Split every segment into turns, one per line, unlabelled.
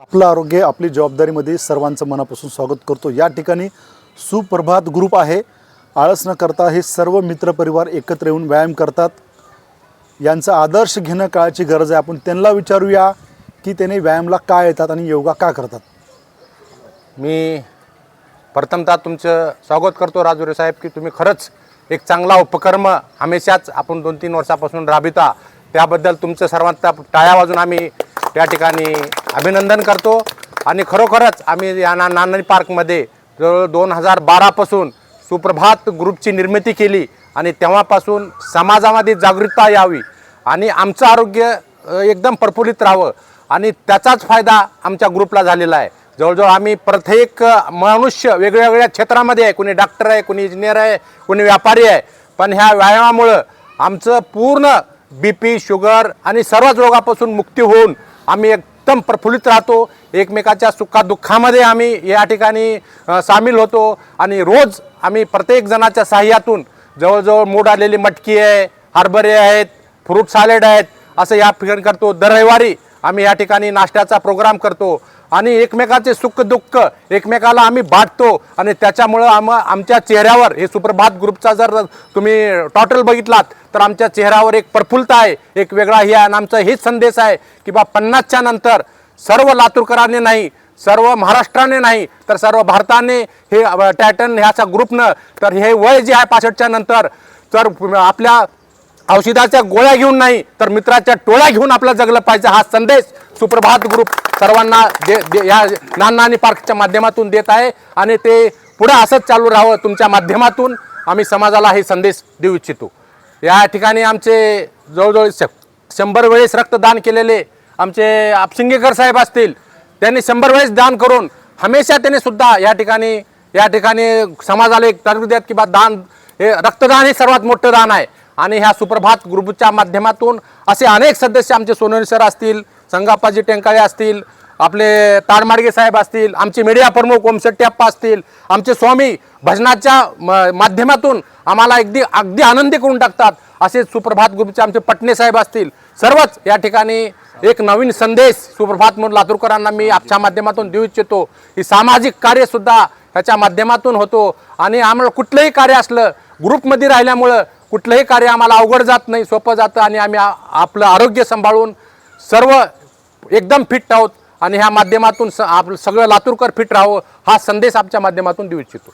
आपलं आरोग्य आपली जबाबदारीमध्ये सर्वांचं मनापासून स्वागत करतो. या ठिकाणी सुप्रभात ग्रुप आहे. आळस न करता हे सर्व मित्रपरिवार एकत्र येऊन व्यायाम करतात. यांचा आदर्श घेणं काळाची गरज आहे. आपण त्यांना विचारूया की त्याने व्यायामला का येतात आणि योगा का करतात?
मी प्रथमतः तुमचं स्वागत करतो राजुरे साहेब की तुम्ही खरंच एक चांगला उपक्रम हमेशाच आपण दोन तीन वर्षापासून राबिता त्याबद्दल तुमचं सर्वांचा टाळ्या वाजून आम्ही त्या ठिकाणी अभिनंदन करतो. आणि खरोखरच आम्ही या ना नांदणी पार्कमध्ये जवळ दोन हजार बारापासून सुप्रभात ग्रुपची निर्मिती केली. आणि तेव्हापासून समाजामध्ये जागरूकता यावी. आणि आमचं आरोग्य एकदम प्रफुल्लित राहावं. आणि त्याचाच फायदा आमच्या ग्रुपला झालेला आहे. जवळजवळ आम्ही प्रत्येक मनुष्य वेगळ्या वेगळ्या क्षेत्रामध्ये आहे. कोणी डॉक्टर आहे कोणी इंजिनियर आहे कोणी व्यापारी आहे. पण ह्या व्यायामामुळं आमचं पूर्ण बी पी शुगर आणि सर्वच रोगापासून मुक्ती होऊन आम्ही एकदम प्रफुल्लित राहतो. एकमेकाच्या सुखादुःखामध्ये आम्ही या ठिकाणी सामील होतो. आणि रोज आम्ही प्रत्येक जणाच्या साह्यातून जवळजवळ मूड आलेली मटकी आहे हरभरे आहेत फ्रूट सॅलेड आहेत असं या ठिकाणी करतो. दर रविवारी आम्ही या ठिकाणी नाश्त्याचा प्रोग्राम करतो आणि एकमेकाचे सुख दुःख एकमेकाला आम्ही बाटतो आणि त्याच्यामुळं आम आमच्या चेहऱ्यावर हे सुप्रभात ग्रुपचा जर तुम्ही टोटल बघितलात तर आमच्या चेहऱ्यावर एक प्रफुल्लता आहे एक वेगळा हे आणि आमचा हेच संदेश आहे की बा पन्नासच्या नंतर सर्व लातूरकरांनी नाही सर्व महाराष्ट्राने नाही तर सर्व भारताने हे टॅटन ह्याचा ग्रुपनं तर हे वय जे आहे पासष्टच्या नंतर तर आपल्या औषधाच्या गोळ्या घेऊन नाही तर मित्राच्या टोळ्या घेऊन आपलं जगलं पाहिजे हा संदेश सुप्रभात ग्रुप सर्वांना दे, दे या नानी पार्कच्या माध्यमातून देत आहे. आणि ते पुढं असंच चालू राहावं तुमच्या माध्यमातून. आम्ही समाजाला हे संदेश देऊ इच्छितो. या ठिकाणी आमचे जवळजवळ श शंभर वेळेस रक्तदान केलेले आमचे आपशिंगेकर साहेब असतील त्यांनी शंभर वेळेस दान करून हमेशा त्यांनी सुद्धा या ठिकाणी या ठिकाणी समाजाला एक तरतूद देत की बा दान हे रक्तदान हे सर्वात मोठं दान आहे. आणि ह्या सुप्रभात ग्रुपच्या माध्यमातून असे अनेक सदस्य आमचे सोनवणे सर असतील संगाप्पाजी टेंकाळे असतील आपले ताडमाडगे साहेब असतील आमचे मीडिया प्रमुख ओमशेट्टीअप्पा असतील आमचे स्वामी भजनाच्या म- माध्यमातून आम्हाला अगदी अगदी आनंदी करून टाकतात असे सुप्रभात ग्रुपचे आमचे पटणे साहेब असतील. सर्वच या ठिकाणी एक नवीन संदेश सुप्रभात म्हणून लातूरकरांना मी आपच्या माध्यमातून देऊ इच्छितो. की सामाजिक कार्यसुद्धा ह्याच्या माध्यमातून होतो आणि आम्हाला कुठलंही कार्य असलं ग्रुपमध्ये राहिल्यामुळं कुठलंही कार्य आम्हाला अवघड जात नाही सोपं जातं आणि आम्ही आपलं आरोग्य सांभाळून सर्व एकदम फिट आहोत आणि ह्या माध्यमातून स आपलं सगळं लातूरकर फिट राहावं हा संदेश आमच्या माध्यमातून देऊ इच्छितो.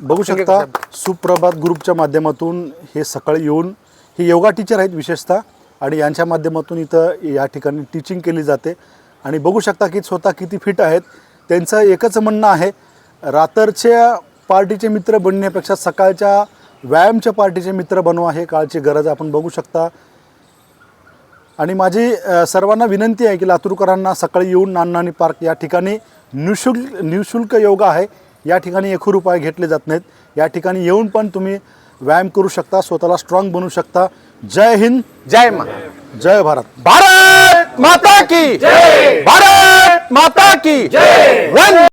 बघू शकता सुप्रभात ग्रुपच्या माध्यमातून हे सकाळी येऊन हे योगा टीचर आहेत विशेषतः आणि यांच्या माध्यमातून इथं या ठिकाणी टीचिंग केली जाते. आणि बघू शकता की स्वतः किती फिट आहेत. त्यांचं एकच म्हणणं आहे रात्रच्या पार्टीचे मित्र बनण्यापेक्षा सकाळच्या व्यायामच्या पार्टीचे मित्र बनवा हे काळची गरज. आपण बघू शकता. आणि माझी सर्वांना विनंती आहे की लातूरकरांना सकाळी येऊन नाननानी पार्क या ठिकाणी निशुल्क निशुल्क योगा आहे. या ठिकाणी एकही रुपये घेतले जात नाहीत. या ठिकाणी येऊन पण तुम्ही व्यायाम करू शकता स्वतःला स्ट्रॉंग बनवू शकता. जय हिंद.
जय मा
जय भारत.
भारत माता की भारत माता की वंदे